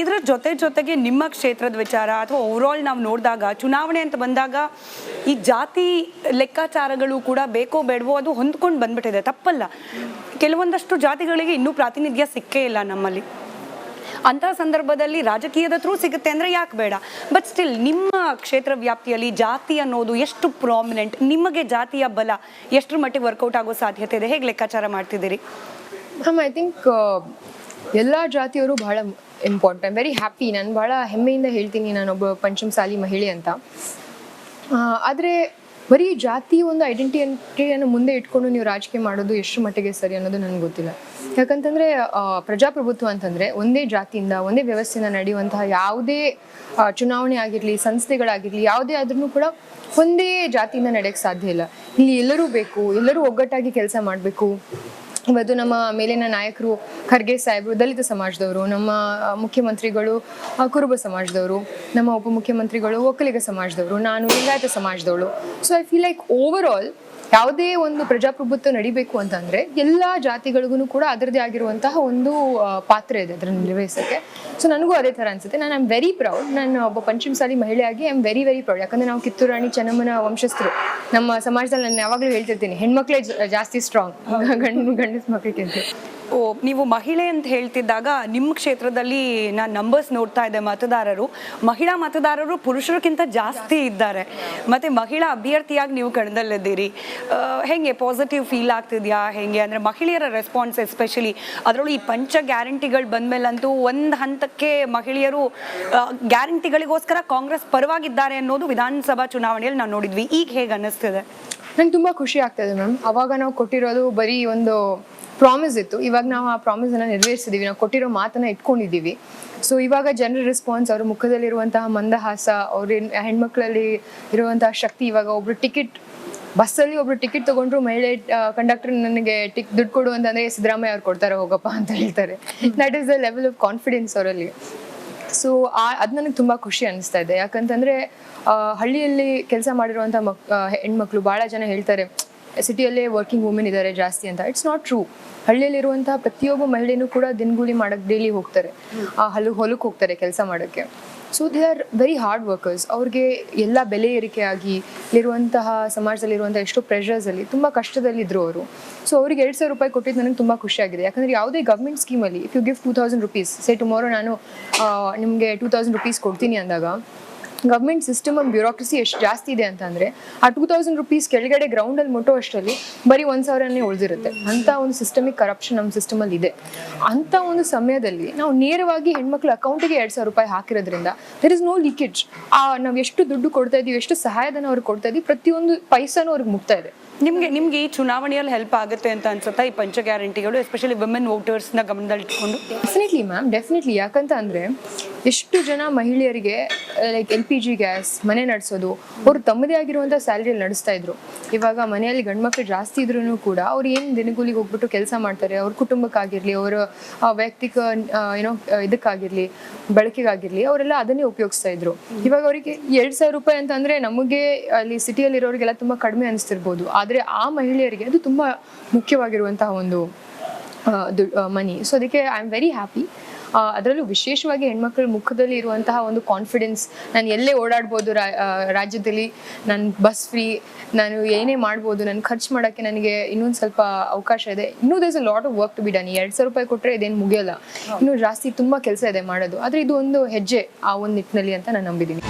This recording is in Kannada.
ಇದರ ಜೊತೆ ಜೊತೆಗೆ ನಿಮ್ಮ ಕ್ಷೇತ್ರದ ವಿಚಾರ ಅಥವಾ ಓವರಾಲ್ ನಾವು ನೋಡಿದಾಗ, ಚುನಾವಣೆ ಅಂತ ಬಂದಾಗ ಈ ಜಾತಿ ಲೆಕ್ಕಾಚಾರಗಳು ಕೂಡ ಬೇಕೋ ಬೇಡವೋ ಅದು ಹೊಂದ್ಕೊಂಡು ಬಂದ್ಬಿಟ್ಟಿದೆ. ತಪ್ಪಲ್ಲ. ಕೆಲವೊಂದಷ್ಟು ಜಾತಿಗಳಿಗೆ ಇನ್ನೂ ಪ್ರಾತಿನಿಧ್ಯ ಸಿಕ್ಕೇ ಇಲ್ಲ ನಮ್ಮಲ್ಲಿ. ಅಂತಹ ಸಂದರ್ಭದಲ್ಲಿ ರಾಜಕೀಯದ ಥ್ರೂ ಸಿಗುತ್ತೆ ಅಂದರೆ ಯಾಕೆ ಬೇಡ? ಬಟ್ ಸ್ಟಿಲ್ ನಿಮ್ಮ ಕ್ಷೇತ್ರ ವ್ಯಾಪ್ತಿಯಲ್ಲಿ ಜಾತಿ ಅನ್ನೋದು ಎಷ್ಟು ಪ್ರಾಮಿನೆಂಟ್ ನಿಮಗೆ ಜಾತಿಯ ಬಲ ಎಷ್ಟರ ಮಟ್ಟಿಗೆ ವರ್ಕೌಟ್ ಆಗೋ ಸಾಧ್ಯತೆ ಇದೆ? ಹೇಗೆ ಲೆಕ್ಕಾಚಾರ ಮಾಡ್ತಿದ್ದೀರಿ? ಮ್ಯಾಮ್ ಐ ಥಿಂಕ್ ಎಲ್ಲ ಜಾತಿಯವರು ಬಹಳ ಇಂಪಾರ್ಟೆಂಟ್ ವೆರಿ ಹ್ಯಾಪಿ ನಾನು ಬಹಳ ಹೆಮ್ಮೆಯಿಂದ ಹೇಳ್ತೀನಿ ನಾನೊಬ್ಬ ಪಂಚಮಸಾಲಿ ಮಹಿಳೆ ಅಂತ. ಆದರೆ ಬರೀ ಜಾತಿ ಒಂದು ಐಡೆಂಟಿಟಿಯನ್ನು ಮುಂದೆ ಇಟ್ಕೊಂಡು ನೀವು ರಾಜಕೀಯ ಮಾಡೋದು ಎಷ್ಟು ಮಟ್ಟಿಗೆ ಸರಿ ಅನ್ನೋದು ನನಗೆ ಗೊತ್ತಿಲ್ಲ. ಯಾಕಂತಂದರೆ ಪ್ರಜಾಪ್ರಭುತ್ವ ಅಂತಂದರೆ ಒಂದೇ ಜಾತಿಯಿಂದ, ಒಂದೇ ವ್ಯವಸ್ಥೆಯಿಂದ ನಡೆಯುವಂತಹ ಯಾವುದೇ ಚುನಾವಣೆ ಆಗಿರಲಿ, ಸಂಸ್ಥೆಗಳಾಗಿರಲಿ, ಯಾವುದೇ ಆದ್ರೂ ಕೂಡ ಒಂದೇ ಜಾತಿಯಿಂದ ನಡೆಯಕ್ಕೆ ಸಾಧ್ಯ ಇಲ್ಲ. ಇಲ್ಲಿ ಎಲ್ಲರೂ ಬೇಕು, ಎಲ್ಲರೂ ಒಗ್ಗಟ್ಟಾಗಿ ಕೆಲಸ ಮಾಡಬೇಕು. ಇವತ್ತು ನಮ್ಮ ಮೇಲಿನ ನಾಯಕರು ಖರ್ಗೆ ಸಾಹೇಬರು, ದಲಿತ ಸಮಾಜದವರು, ನಮ್ಮ ಮುಖ್ಯಮಂತ್ರಿಗಳು ಕುರುಬ ಸಮಾಜದವರು, ನಮ್ಮ ಉಪಮುಖ್ಯಮಂತ್ರಿಗಳು, ಒಕ್ಕಲಿಗ ಸಮಾಜದವರು, ನಾನು Lingayat ಸಮಾಜದವಳು. So I feel like overall ಯಾವುದೇ ಒಂದು ಪ್ರಜಾಪ್ರಭುತ್ವ ನಡಿಬೇಕು ಅಂತಂದ್ರೆ ಎಲ್ಲಾ ಜಾತಿಗಳಿಗೂ ಕೂಡ ಅದರದೇ ಆಗಿರುವಂತಹ ಒಂದು ಪಾತ್ರ ಇದೆ ಅದನ್ನು ನಿರ್ವಹಿಸಕ್ಕೆ. ಸೊ ನನಗೂ ಅದೇ ತರ ಅನ್ಸುತ್ತೆ. ನಾನು ಐಮ್ ವೆರಿ ಪ್ರೌಡ್ ನಾನು ಒಬ್ಬ Panchamasali ಮಹಿಳೆಯಾಗಿ I am very very proud ಯಾಕಂದ್ರೆ ನಾವು ಕಿತ್ತೂರು ರಾಣಿ ಚೆನ್ನಮ್ಮನ ವಂಶಸ್ಥರು. ನಮ್ಮ ಸಮಾಜದಲ್ಲಿ ನಾನು ಯಾವಾಗಲೂ ಹೇಳ್ತಿರ್ತೀನಿ, ಹೆಣ್ಮಕ್ಳೇ ಜಾಸ್ತಿ ಸ್ಟ್ರಾಂಗ್ ಗಂಡ, ಗಂಡಸ ಮಕ್ಕಳಿಗಿಂತ ಓ, ನೀವು ಮಹಿಳೆ ಅಂತ ಹೇಳ್ತಿದ್ದಾಗ ನಿಮ್ಮ ಕ್ಷೇತ್ರದಲ್ಲಿ ನಾನು ನಂಬರ್ಸ್ ನೋಡ್ತಾ ಇದ್ದೆ ಮತದಾರರು. ಮಹಿಳಾ ಮತದಾರರು ಪುರುಷರಿಗಿಂತ ಜಾಸ್ತಿ ಇದ್ದಾರೆ. ಮತ್ತೆ ಮಹಿಳಾ ಅಭ್ಯರ್ಥಿಯಾಗಿ ನೀವು ಕಣದಲ್ಲಿದ್ದೀರಿ. ಹೇಗೆ ಹೆಂಗೆ ಪಾಸಿಟಿವ್ ಫೀಲ್ ಆಗ್ತಿದ್ಯಾ? ಹೆಂಗೆ? ಅಂದರೆ ಮಹಿಳೆಯರ ರೆಸ್ಪಾನ್ಸ್ ಎಸ್ಪೆಷಲಿ ಅದರಲ್ಲೂ ಈ ಪಂಚ ಗ್ಯಾರಂಟಿಗಳು ಬಂದಮೇಲಂತೂ ಒಂದು ಹಂತಕ್ಕೆ ಮಹಿಳೆಯರು ಗ್ಯಾರಂಟಿಗಳಿಗೋಸ್ಕರ ಕಾಂಗ್ರೆಸ್ ಪರವಾಗಿದ್ದಾರೆ ಅನ್ನೋದು ವಿಧಾನಸಭಾ ಚುನಾವಣೆಯಲ್ಲಿ ನಾವು ನೋಡಿದ್ವಿ. ಈಗ ಹೇಗೆ ಅನ್ನಿಸ್ತಿದೆ? ನಂಗೆ ತುಂಬಾ ಖುಷಿ ಆಗ್ತದೆ ಮ್ಯಾಮ್. ಅವಾಗ ನಾವು ಕೊಟ್ಟಿರೋದು ಬರೀ ಒಂದು ಪ್ರಾಮಿಸ್ ಇತ್ತು. ಇವಾಗ ನಾವು ಆ ಪ್ರಾಮಿಸ್ ಅನ್ನ ನೆರವೇರಿಸಿದೀವಿ. ನಾವು ಕೊಟ್ಟಿರೋ ಮಾತನ್ನ ಇಟ್ಕೊಂಡಿದ್ದೀವಿ ಸೊ ಇವಾಗ ಜನರ ರೆಸ್ಪಾನ್ಸ್ ಅವ್ರ ಮುಖದಲ್ಲಿರುವಂತಹ ಮಂದಹಾಸ ಅವ್ರ ಹೆಣ್ಮಕ್ಳಲ್ಲಿ ಇರುವಂತಹ ಶಕ್ತಿ ಇವಾಗ ಒಬ್ರು ಟಿಕೆಟ್ ಬಸ್ಸಲ್ಲಿ ಒಬ್ರು ಟಿಕೆಟ್ ತಗೊಂಡ್ರು ಮಹಿಳೆ ಕಂಡಕ್ಟರ್ ನನಗೆ ಟಿಕ್ ದುಡ್ಡು ಕೊಡು ಅಂತಂದ್ರೆ ಸಿದ್ದರಾಮಯ್ಯ ಅವ್ರು ಕೊಡ್ತಾರೆ ಹೋಗಪ್ಪ ಅಂತ ಹೇಳ್ತಾರೆ. That is the level of confidence ಅವರಲ್ಲಿ. ಸೊ ಆ ಅದು ನನಗೆ ತುಂಬ ಖುಷಿ ಅನಿಸ್ತಾ ಇದೆ. ಯಾಕಂತಂದರೆ ಹಳ್ಳಿಯಲ್ಲಿ ಕೆಲಸ ಮಾಡಿರುವಂಥ ಮಕ್ ಹೆಣ್ಮಕ್ಳು ಭಾಳ ಜನ ಹೇಳ್ತಾರೆ ಸಿಟಿಯಲ್ಲೇ ವರ್ಕಿಂಗ್ ವುಮೆನ್ ಇದ್ದಾರೆ ಜಾಸ್ತಿ ಅಂತ. ಇಟ್ಸ್ ನಾಟ್ ಟ್ರೂ ಹಳ್ಳಿಯಲ್ಲಿರುವಂತಹ ಪ್ರತಿಯೊಬ್ಬ ಮಹಿಳೆಯೂ ಕೂಡ ದಿನಗೂಲಿ ಮಾಡಕ್ಕೆ ಡೈಲಿ ಹೋಗ್ತಾರೆ. ಆ ಹಲ ಹೊಲಕ್ಕೆ ಹೋಗ್ತಾರೆ ಕೆಲಸ ಮಾಡೋಕ್ಕೆ. So they are very hard workers ಅವ್ರಿಗೆ ಎಲ್ಲ ಬೆಲೆ ಏರಿಕೆ ಆಗಿ ಇಲ್ಲಿರುವಂತಹ ಸಮಾಜದಲ್ಲಿರುವಂತಹ ಎಷ್ಟೋ ಪ್ರೆಷರ್ಸಲ್ಲಿ ತುಂಬ ಕಷ್ಟದಲ್ಲಿದ್ದರು ಅವರು. ಸೊ ಅವ್ರಿಗೆ ಎರಡು ಸಾವಿರ ರೂಪಾಯಿ ಕೊಟ್ಟಿದ್ದು ನನಗೆ ತುಂಬ ಖುಷಿಯಾಗಿದೆ ಯಾಕಂದರೆ ಯಾವುದೇ government ಸ್ಕೀಮಲ್ಲಿ if you gift two thousand rupees say tomorrow ನಾನು ನಿಮಗೆ ಟೂ ತೌಸಂಡ್ ರುಪೀಸ್ ಕೊಡ್ತೀನಿ ಅಂದಾಗ ಗೌರ್ಮೆಂಟ್ ಸಿಸ್ಟಮ್ ಬ್ಯೂರೋಕ್ರಸಿ ಎಷ್ಟು ಜಾಸ್ತಿ ಇದೆ ಅಂತಂದ್ರೆ ಆ ಟೂ ತೌಸಂಡ್ ರುಪೀಸ್ ಕೆಳಗಡೆ ಗ್ರೌಂಡಲ್ಲಿ ಮುಟ್ಟೋ ಅಷ್ಟರಲ್ಲಿ ಬರೀ ಒಂದ್ ಸಾವಿರನೇ ಉಳಿದಿರುತ್ತೆ. ಅಂತ ಒಂದು ಸಿಸ್ಟಮಿಕ್ ಕರಪ್ಷನ್ ನಮ್ಮ ಸಿಸ್ಟಮಲ್ಲಿ ಇದೆ. ಅಂತ ಒಂದು ಸಮಯದಲ್ಲಿ ನಾವು ನೇರವಾಗಿ ಹೆಣ್ಮಕ್ಳ ಅಕೌಂಟಿಗೆ ಎರಡ್ ಸಾವಿರ ರೂಪಾಯಿ ಹಾಕಿರೋದ್ರಿಂದ ದರ್ ಇಸ್ ನೋ ಲೀಕೇಜ್ ಆ ನಾವು ಎಷ್ಟು ದುಡ್ಡು ಕೊಡ್ತಾ ಇದೀವಿ ಎಷ್ಟು ಸಹಾಯಧನ ಅವ್ರಿಗೆ ಕೊಡ್ತಾ ಇದೀವಿ ಪ್ರತಿಯೊಂದು ಪೈಸಾನು ಅವ್ರಿಗೆ ಮುಗ್ತಾ ಇದೆ. ನಿಮಗೆ ನಿಮ್ಗೆ ಈ ಚುನಾವಣೆಯಲ್ಲಿ ಹೆಲ್ಪ್ ಆಗುತ್ತೆ ಅಂತ ಅನ್ಸುತ್ತಾ ಈ ಪಂಚ ಗ್ಯಾರಂಟಿಗಳು ಎಸ್ಪೆಷಲಿ ವಿಮೆನ್ ವೋಟರ್ಸ್ನ ಗಮನದಲ್ಲಿಟ್ಕೊಂಡು? ಡೆಫಿನೆಟ್ಲಿ ಮ್ಯಾಮ್ ಡೆಫಿನೆಟ್ಲಿ ಯಾಕಂತ ಅಂದ್ರೆ ಎಷ್ಟು ಜನ ಮಹಿಳೆಯರಿಗೆ like L P G gas ಮನೆ ನಡೆಸೋದು, ಅವ್ರು ತಮ್ಮದೇ ಆಗಿರುವಂಥ ಸ್ಯಾಲ್ರಿಯಲ್ಲಿ ನಡೆಸ್ತಾ ಇದ್ರು. ಇವಾಗ ಮನೆಯಲ್ಲಿ ಗಂಡ್ಮಕ್ಳು ಜಾಸ್ತಿ ಇದ್ರೂ ಕೂಡ ಅವ್ರು ಏನು ದಿನಗೂಲಿಗೆ ಹೋಗ್ಬಿಟ್ಟು ಕೆಲಸ ಮಾಡ್ತಾರೆ, ಅವ್ರ ಕುಟುಂಬಕ್ಕಾಗಿರಲಿ, ಅವರ ವೈಯಕ್ತಿಕ ಏನೋ, ಇದಕ್ಕಾಗಿರಲಿ, ಬಳಕೆಗಾಗಿರಲಿ, ಅವರೆಲ್ಲ ಅದನ್ನೇ ಉಪಯೋಗಿಸ್ತಾ ಇದ್ರು. ಇವಾಗ ಅವರಿಗೆ ಎರಡು ಸಾವಿರ ರೂಪಾಯಿ ಅಂತ ಅಂದ್ರೆ ನಮಗೆ ಅಲ್ಲಿ ಸಿಟಿಯಲ್ಲಿ ಇರೋರಿಗೆಲ್ಲ ತುಂಬ ಕಡಿಮೆ ಅನಿಸ್ತಿರ್ಬೋದು. ಆದರೆ ಆ ಮಹಿಳೆಯರಿಗೆ ಅದು ತುಂಬ ಮುಖ್ಯವಾಗಿರುವಂತಹ ಒಂದು ಮನಿ ಸೊ ಅದಕ್ಕೆ ಐ ಆಮ್ ವೆರಿ ಹ್ಯಾಪಿ ಅದರಲ್ಲೂ ವಿಶೇಷವಾಗಿ ಹೆಣ್ಮಕ್ಳ ಮುಖದಲ್ಲಿ ಇರುವಂತಹ ಒಂದು ಕಾನ್ಫಿಡೆನ್ಸ್ ನಾನು ಎಲ್ಲೇ ಓಡಾಡ್ಬೋದು ರಾಜ್ಯದಲ್ಲಿ ನಾನು ಬಸ್ ಫ್ರೀ ನಾನು ಏನೇ ಮಾಡ್ಬೋದು ನಾನು ಖರ್ಚು ಮಾಡೋಕ್ಕೆ ನನಗೆ ಇನ್ನೊಂದು ಸ್ವಲ್ಪ ಅವಕಾಶ ಇದೆ. ಇನ್ನೂ there's a lot of work to be done ಎರಡು ಸಾವಿರ ರೂಪಾಯಿ ಕೊಟ್ಟರೆ ಇದೇನು ಮುಗಿಯೋಲ್ಲ. ಇನ್ನೂ ಜಾಸ್ತಿ ತುಂಬ ಕೆಲಸ ಇದೆ ಮಾಡೋದು. ಆದರೆ ಇದು ಒಂದು ಹೆಜ್ಜೆ ಆ ಒಂದು ನಿಟ್ಟಿನಲ್ಲಿ ಅಂತ ನಾನು ನಂಬಿದ್ದೀನಿ